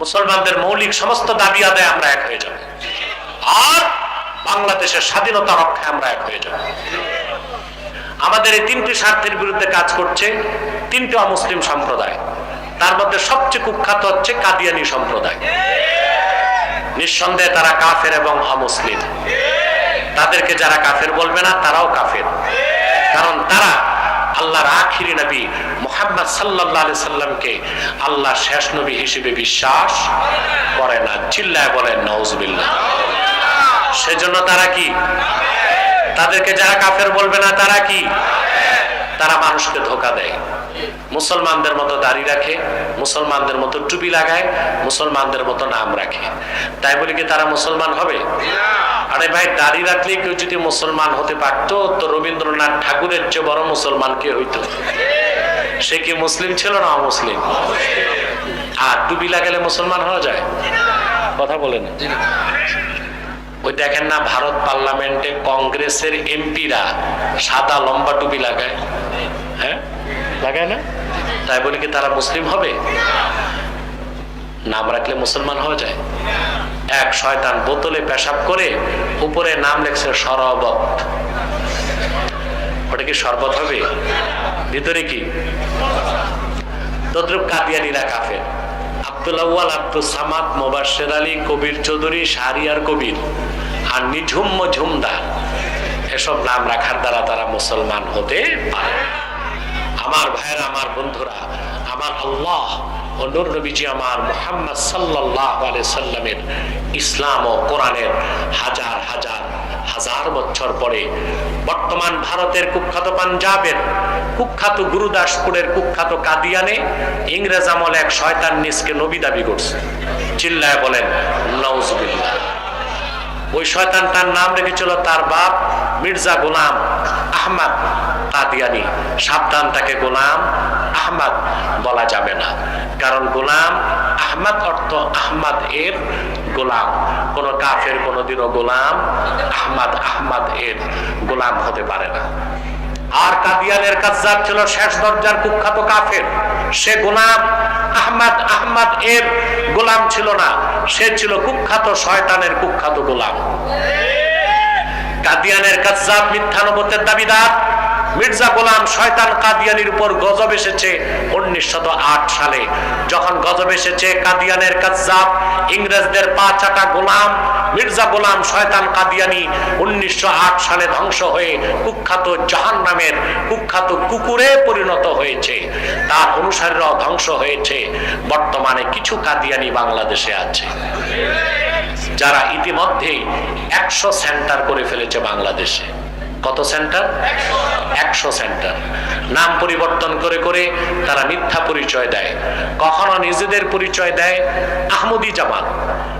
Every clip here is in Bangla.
মুসলমানদের মৌলিক সমস্ত দাবি আদায় আমরা এক হয়ে যাব। আর বাংলাদেশের স্বাধীনতা রক্ষায় আমরা এক হয়ে যাব। আমাদের এই তিনটি স্বার্থের বিরুদ্ধে কাজ করছে তিনটি অমুসলিম সম্প্রদায়। তার মধ্যে সবচেয়ে কুখ্যাত হচ্ছে কাদিয়ানি সম্প্রদায়। নিঃসন্দেহে তারা কাফের এবং অমুসলিম। তাদেরকে যারা কাফের বলবে না, তারাও কাফের। কারণ তারা আল্লাহর আখিরি নবী মোহাম্মদ সাল্লাহ সাল্লামকে আল্লাহ শেষ নবী হিসেবে বিশ্বাস করে না, চিল্লায় বলেন নওজবিল্লা সেজন্য তারা কি? তাদেরকে যারা কাফের বলবে না, তারা কি? তারা মানুষকে ধোকা দেয়। মুসলমানদের মতো দাড়ি রাখে, মুসলমানদের মতো টুপি লাগায়, মুসলমানদের মতো নাম রাখে। তাই বলে কি তারা মুসলমান হবে? আরে ভাই, দাড়ি রাখলে কেউ যদি মুসলমান হতে পারতো, তো রবীন্দ্রনাথ ঠাকুরের চেয়ে বড় মুসলমান কে হইতো? সে কি মুসলিম ছিল না অমুসলিম? আর টুপি লাগালে মুসলমান হওয়া যায়? কথা বলেন। ওই দেখেন না ভারত পার্লামেন্টে কংগ্রেসের এমপিরা সাদা লম্বা টুপি লাগায়। হ্যাঁ? লাগায় না? তাই বলে কি তারা মুসলিম হবে? নাম রাখলে মুসলমান হওয়া যায়। এক শয়তান বোতলে পেশাব করে উপরে নাম লেখছে সরবত। ওটা কি শরবত হবে? ভিতরে কি? তদ্রুপ কাদিয়ানিরা কাফের। আব্দুল আউয়াল, আব্দুল সামাদ, মোবাশের আলী, কবির চৌধুরী, শাহরিয়ার কবির আর নিঝুম ঝুমদার এসব নাম রাখার দ্বারা তারা মুসলমান হতে পারে আমার ভাইয়েরা, আমার বন্ধুরা, আমার আল্লাহ সাল্লামের ইসলাম ও কোরআনের হাজার হাজার হাজার বছর পরে বর্তমান ভারতের কুখ্যাত পাঞ্জাবের কুখ্যাত গুরুদাসপুরের কুখ্যাত কাদিয়ানে ইংরেজ আমল এক শয়তান নিজকে নবী দাবি করছে। চিল্লায় বলেন নওজবিল্লাহ ওই শয়তান তার নাম রেখেছিল তার বাপ মির্জা গোলাম আহমদ কাদিয়ানি। সাবধান, তাকে গোলাম আহমদ বলা যাবে না। কারণ গোলাম আহমদ অর্থ আহমদ এর গোলাম। কোন কাফের কোনোদিনও গোলাম আহমদ আহমদ এর গোলাম হতে পারে না। আর কাদিয়ানের কাজ্জাব ছিল শেষ দরজার কুখ্যাত কাফের। সে গোলাম আহমদ আহমদ এর গোলাম ছিল না, সে ছিল কুখ্যাত শয়তানের কুখ্যাত গোলাম। কাদিয়ানের কাজ্জাব মিথ্যানবতের দাবিদার। মির্জা গোলাম শয়তান কাদিয়ানির উপর গজব এসেছে উনিশশো আট সালে। যখন গজব এসেছে, কাদিয়ানের কাজ্জাব, ইংরেজদের পা চাটা গোলাম মির্জা গোলাম শয়তান কাদিয়ানি উনিশশো সালে ধ্বংস হয়ে কুখ্যাত জাহান নামের কুখ্যাত কুকুরে পরিণত হয়েছে। তার অনুসারীরাও ধ্বংস হয়েছে। বর্তমানে কিছু কাদিয়ানি বাংলাদেশে আছে। যারা ইতিমধ্যেই একশো সেন্টার করে ফেলেছে বাংলাদেশে। কত সেন্টার? একশো সেন্টার। নাম পরিবর্তন করে করে তারা মিথ্যা পরিচয় দেয়। কখনো নিজেদের পরিচয় দেয় আহমদি জামাত।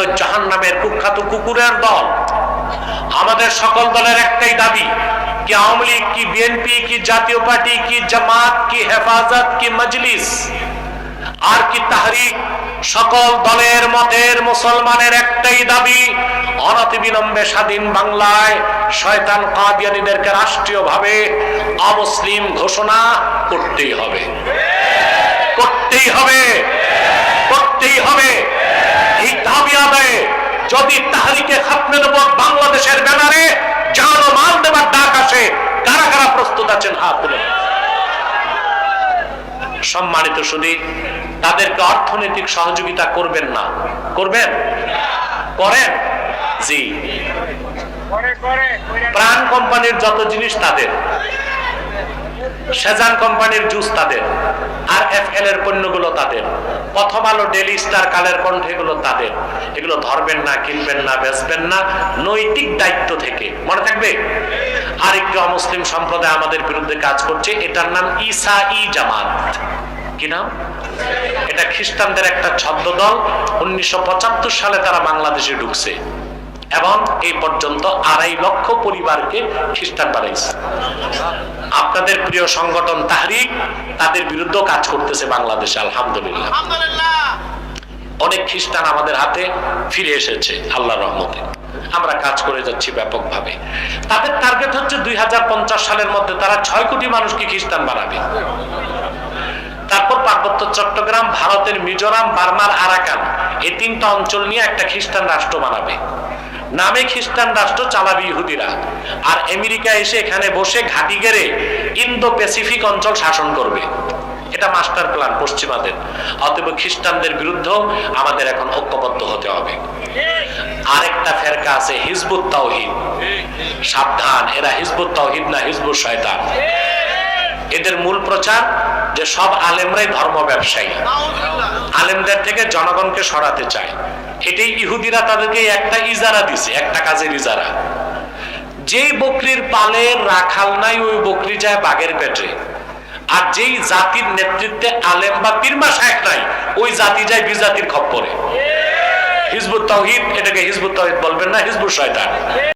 কুখ্যাত জাহান নামের কুখ্যাত কুকুরের দল। আমাদের সকল দলের একটাই দাবি, কি আওয়ামী লীগ, কি বিএনপি, কি জাতীয় পার্টি, কি জামাত, কি হেফাজত, কি মজলিস, আর কি তাহরিক, সকল দলের মতের মুসলমানের একটাই দাবি, অনতিবিলম্বে স্বাধীন বাংলায় শয়তান কাদিয়ানীদেরকে রাষ্ট্রীয়ভাবে অমুসলিম ঘোষণা করতেই হবে। করতেই হবে। করতেই হবে। এই দাবি আদায়ে যদি তাহারিকে খাতমে নবত বাংলাদেশের ব্যানারে জানো মাল দেবার ডাক আসে কারা কারা প্রস্তুত আছেন হাত তুলে। সম্মানিত শুধু তাদেরকে অর্থনৈতিক সহযোগিতা করবেন না। করবেন? করেন? জি। প্রাণ কোম্পানির যত জিনিস তাদের। সেজান কোম্পানির জুস তাদের আর এফ এল এর পণ্যগুলো তাদের, প্রথম আলো ডেলি স্টার কালের কণ্ঠ এগুলো তাদের। এগুলো ধরবেন না, কিনবেন না, বেচবেন না, নৈতিক দায়িত্ব থেকে। মনে থাকবে? আর একটি অমুসলিম সম্প্রদায় আমাদের বিরুদ্ধে কাজ করছে, এটার নাম ইসা ই জামাত। কি নাম? এটা খ্রিস্টানদের একটা ছদ্মদল, উনিশশো পঁচাত্তর সালে তারা বাংলাদেশে ঢুকছে। এবং এই পর্যন্ত আড়াই লক্ষ পরিবারকে খ্রিস্টান বানাইছে। আপনাদের প্রিয় সংগঠন তাহরিক তাদের বিরুদ্ধে কাজ করতেছে বাংলাদেশে আলহামদুলিল্লাহ। অনেক খ্রিস্টান আমাদের হাতে ফিরে এসেছে আল্লাহ রহমতে। আমরা কাজ করে যাচ্ছি ব্যাপকভাবে। তাদের টার্গেট হচ্ছে দুই হাজার পঞ্চাশ সালের মধ্যে তারা ছয় কোটি মানুষকে খ্রিস্টান বানাবে। তারপর পার্বত্য চট্টগ্রাম ভারতের মিজোরাম বার্মার আরাকান এই তিনটা অঞ্চল নিয়ে একটা খ্রিস্টান রাষ্ট্র বানাবে। নামে খ্রিস্টান রাষ্ট্র চালাবে ইহুদিরা। আর আমেরিকা এসে এখানে বসে ঘাটি গেড়ে ইন্দো প্যাসিফিক অঞ্চল শাসন করবে। এটা মাস্টার প্ল্যান পশ্চিমাদের। অতএব খ্রিস্টানদের বিরুদ্ধেও আমাদের এখন ঐক্যবদ্ধ হতে হবে। আরেকটা ফেরকা আছে, হিজবুত তাওহিদ। সাবধান, এরা হিজবুত তাওহিদ না হিজবুত শয়তান। এদের মূল প্রচার যে সব আলেমরাই ধর্ম ব্যবসায়ী। আলেমদের থেকে জনগণকে সরাতে চায়। এটাই ইহুদিরা তাদেরকে একটা ইজারা দিছে, একটা কাজের ইজারা। যেই বকরির পালে রাখাল নাই, ওই বকরি যায় বাঘের পেটে। আর যেই জাতির নেতৃত্বে আলেম বা পীরমা শায়েখ নাই, ওই জাতি যায় বিজাতির খপ্পরে। হিজবুত তাহিদ, এটাকে হিজবুত তহিদ বলবেন না, হিজবুত শয়তান।